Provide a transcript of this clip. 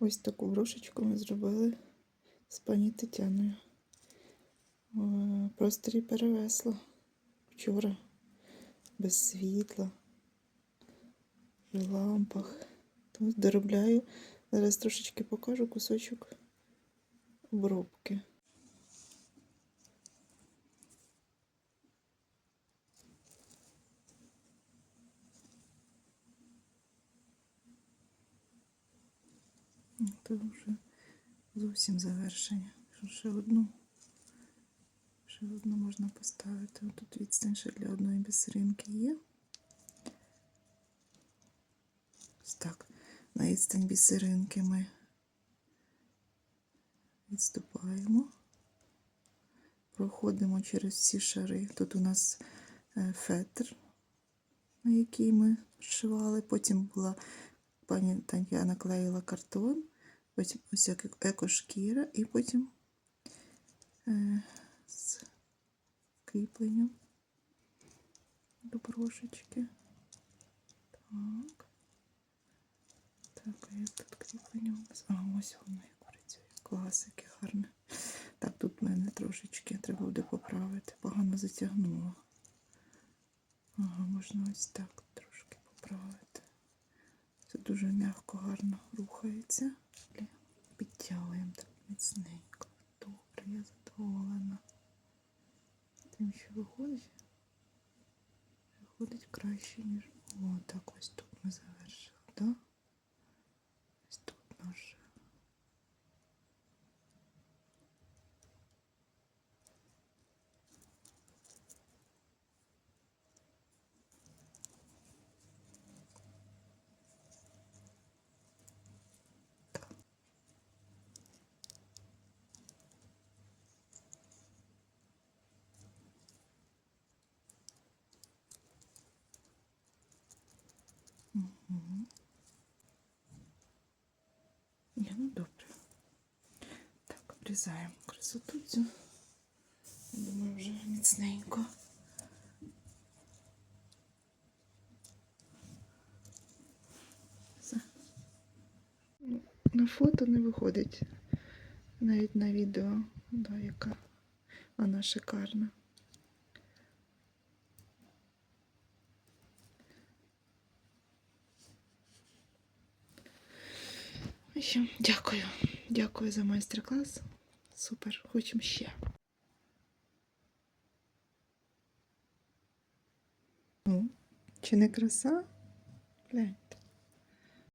Ось таку брошечку ми зробили з пані Тетяною. Просторі перевесла вчора без світла, в лампах. Тому доробляю. Зараз трошечки покажу кусочок обробки. Це вже зовсім завершення. Ще одну. Ще одну можна поставити. Тут відстань ще для одної бісеринки є. Ось так. На відстань бісеринки ми відступаємо. Проходимо через всі шари. Тут у нас е, фетр, на який ми зшивали. Потім була пані Тетяна клеїла картон, потім ось як екошкіра, і потім е, з кріпленням до брошечки. Так. Так, а як тут кріплення у нас? А, ось воно як працює. Класики гарне. Так, тут в мене трошечки треба буде поправити. Погано затягнуло. Ага, можна ось так трошки поправити. Це дуже м'яко, гарно рухається. Підтягуємо так міцненько. Добре, я задоволена. Тим, що виходить, виходить краще, ніж. О, так ось тут ми завершили, так? Да? Ось тут наш. Ні, ну добре. Так, обрізаємо красоту цю. Я Думаю, вже міцненько. На фото не виходить. Навіть на відео, да, яка вона шикарна. Що, Дякую. Дякую за майстер-клас. Супер. Хочемо ще. Ну, чи не краса? Глянь.